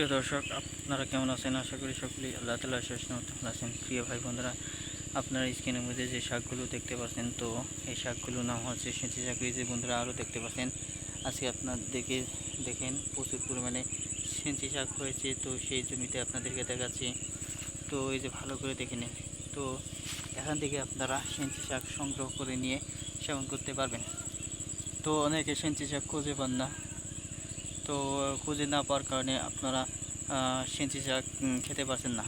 সুপ্রিয় দর্শক, আপনারা কেমন আছেন? আশা করি সকলেই আল্লাহ তালা শেষ আছেন। প্রিয় ভাই বোনরা, আপনারা স্ক্রিনের মধ্যে যে শাকগুলো দেখতে পাচ্ছেন, তো এই শাকগুলো নাম হচ্ছে সেঁচি শাক এই যে বন্ধুরা আরও দেখতে পাচ্ছেন। আজকে আপনাদেরকে দেখেন, প্রচুর পরিমাণে সেঁচি শাক হয়েছে, তো সেই জমিতে আপনাদেরকে দেখাচ্ছি। তো এই যে ভালো করে দেখে নিন। তো এখান থেকে আপনারা সেঁচি শাক সংগ্রহ করে নিয়ে সেবন করতে পারবেন। তো অনেকে সেঁচি শাক খুঁজে পান না। তো খুঁজে না পাওয়ার কারণে আপনারা সেঁচি শাক খেতে পারছেন না।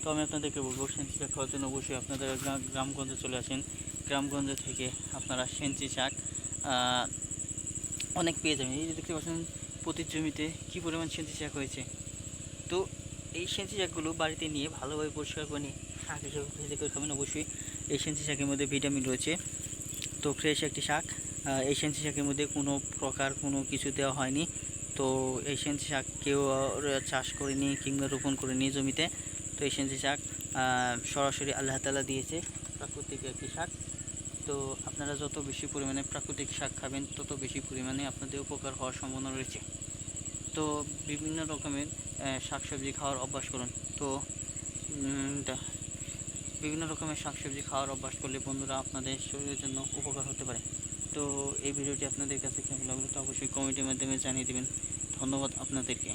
তো আমি আপনাদেরকে বলব সেঁচি শাক খাওয়ার জন্য অবশ্যই আপনাদের গ্রামগঞ্জে চলে আসেন। গ্রামগঞ্জ থেকে আপনারা সেঁচি শাক অনেক পেয়ে যাবেন। এই যে দেখতে পাচ্ছেন, প্রতি জমিতে কী পরিমাণ সেঁচি শাক হয়েছে। তো এই সেঁচি শাকগুলো বাড়িতে নিয়ে ভালোভাবে পরিষ্কার করে নিয়ে শাক হিসেবে ভেজে করে খাবেন। অবশ্যই এই সেঁচি শাকের মধ্যে ভিটামিন রয়েছে। তো ফ্রেশ একটি শাক। সেন্সি শাকের মধ্যে কোনো প্রকার কোনো কিছু দেওয়া হয়নি। তো সেন্সি শাক কেউ চাষ করেনি কিংবা রোপণ করেনি জমিতে। তো সেন্সি শাক সরাসরি আল্লাহ তালা দিয়েছে প্রাকৃতিক একটি শাক। তো আপনারা যত বেশি পরিমাণে প্রাকৃতিক শাক খাবেন, তত বেশি পরিমাণে আপনাদের উপকার হওয়ার সম্ভাবনা রয়েছে। তো বিভিন্ন রকমের শাকসবজি খাওয়ার অভ্যাস করুন। তো, বিভিন্ন রকমের শাকসবজি খাওয়ার অভ্যাস করলে বন্ধুরা আপনাদের শরীরের জন্য উপকার হতে পারে। তো এই ভিডিওটি আপনাদের কাছে কেমন লাগল তো অবশ্যই কমেন্টের মাধ্যমে জানিয়ে দেবেন। ধন্যবাদ আপনাদেরকে।